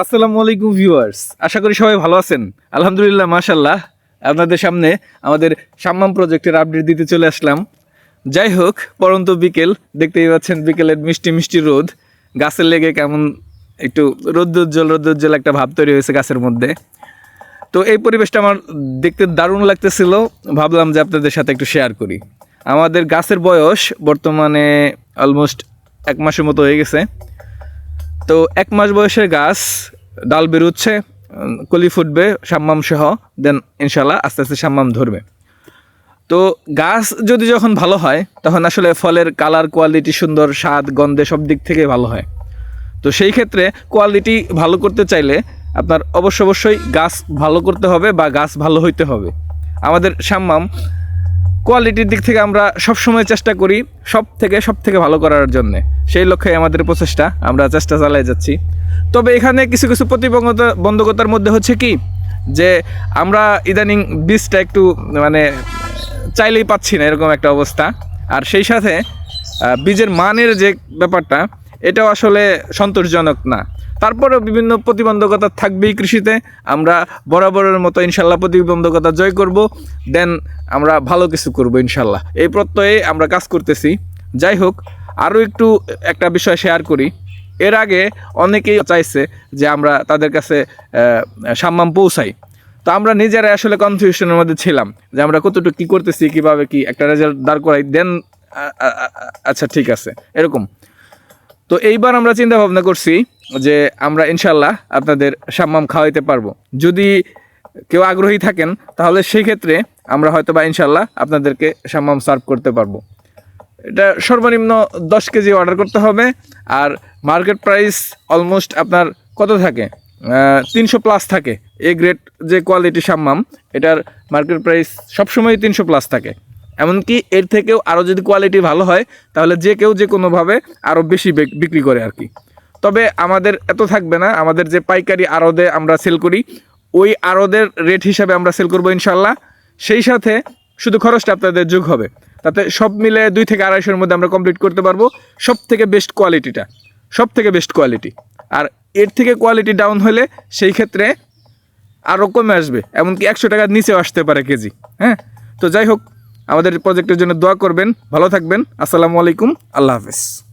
আসসালামু আলাইকুম ভিউয়ার্স, আশা করি সবাই ভালো আছেন। আলহামদুলিল্লাহ মাশাল্লাহ আপনাদের সামনে আমাদের সাম্মাম প্রজেক্টের আপডেট দিতে চলে আসলাম। যাই হোক, পরন্ত বিকেল, দেখতেই পাচ্ছেন বিকেলের মিষ্টি মিষ্টি রোদ। গাছের লেগে কেমন একটু রৌদ্রোজ্জ্বল রৌদ্রোজ্জ্বল একটা ভাব তৈরি হয়েছে গাছের মধ্যে। তো এই পরিবেশটা আমার দেখতে দারুণ লাগতেছিল। ভাবলাম যে আপনাদের সাথে একটু শেয়ার করি। আমাদের গাছের বয়স বর্তমানে অলমোস্ট এক মাসের মতো হয়ে গেছে। তো এক মাস বয়সের গাছ, ডাল বেরোচ্ছে কলি ফুটবে, সাম্মাম সহ, দেন ইনশাল্লাহ আস্তে আস্তে সাম্মাম ধরবে। তো গাছ যদি যখন ভালো হয়, তখন আসলে ফলের কালার, কোয়ালিটি, সুন্দর স্বাদ, গন্ধে সব দিক থেকে ভালো হয়। তো সেই ক্ষেত্রে কোয়ালিটি ভালো করতে চাইলে আপনার অবশ্য অবশ্যই গাছ ভালো করতে হবে বা গাছ ভালো হইতে হবে। আমাদের সাম্মাম কোয়ালিটির দিক থেকে আমরা সবসময় চেষ্টা করি সব থেকে সব থেকে ভালো করার জন্য। সেই লক্ষ্যে আমাদের প্রচেষ্টা, আমরা চেষ্টা চালিয়ে যাচ্ছি। তবে এখানে কিছু কিছু প্রতিবন্ধকতা, বন্ধকতার মধ্যে হচ্ছে কি, যে আমরা ইদানিং বীজটা একটু মানে চাইলেই পাচ্ছি না, এরকম একটা অবস্থা। আর সেই সাথে বীজের মানের যে ব্যাপারটা, এটাও আসলে সন্তোষজনক না। তারপরেও বিভিন্ন প্রতিবন্ধকতা থাকবেই কৃষিতে। আমরা বরাবরের মতো ইনশাল্লাহ প্রতিবন্ধকতা জয় করব। দেন আমরা ভালো কিছু করব ইনশাল্লাহ। এই প্রত্যয়ে আমরা কাজ করতেছি। যাই হোক আরও একটু একটা বিষয় শেয়ার করি। এর আগে অনেকেই চাইছে যে আমরা তাদের কাছে সাম্মাম পৌঁছাই। তো আমরা নিজেরা আসলে কনফিউশনের মধ্যে ছিলাম যে আমরা কতটুকু কী করতেছি, কীভাবে কি একটা রেজাল্ট দাঁড় করাই দেন আচ্ছা ঠিক আছে, এরকম। তো এইবার আমরা চিন্তা ভাবনা করছি যে আমরা ইনশাল্লাহ আপনাদের সাম্মাম খাওয়াইতে পারব। যদি কেউ আগ্রহী থাকেন, তাহলে সেই ক্ষেত্রে আমরা হয়তো বা ইনশাল্লাহ আপনাদেরকে সাম্মাম সার্ভ করতে পারব। এটা সর্বনিম্ন দশ কেজি অর্ডার করতে হবে। আর মার্কেট প্রাইস অলমোস্ট আপনার কত থাকে? তিনশো প্লাস থাকে। এ গ্রেড যে কোয়ালিটি সাম্মাম, এটার মার্কেট প্রাইস সবসময় তিনশো প্লাস থাকে। এমনকি এর থেকেও আরও যদি কোয়ালিটি ভালো হয়, তাহলে যে কেউ যে কোনোভাবে আরও বেশি বিক্রি করে আর কি। তবে আমাদের এত থাকবে না। আমাদের যে পাইকারি আড়দে আমরা সেল করি, ওই আড়দের রেট হিসাবে আমরা সেল করব ইনশাল্লাহ সেই সাথে শুধু খরচটা আপনাদের যোগ হবে। তাতে সব মিলে দুই থেকে আড়াইশোর মধ্যে আমরা কমপ্লিট করতে পারব সব থেকে বেস্ট কোয়ালিটিটা সব থেকে বেস্ট কোয়ালিটি আর এর থেকে কোয়ালিটি ডাউন হলে সেই ক্ষেত্রে আরও কমে আসবে, এমনকি একশো টাকার নিচেও আসতে পারে কেজি হ্যাঁ? তো যাই হোক, আমাদের প্রজেক্টের জন্য দোয়া করবেন, ভালো থাকবেন, আসসালামু আলাইকুম, আল্লাহ হাফেজ।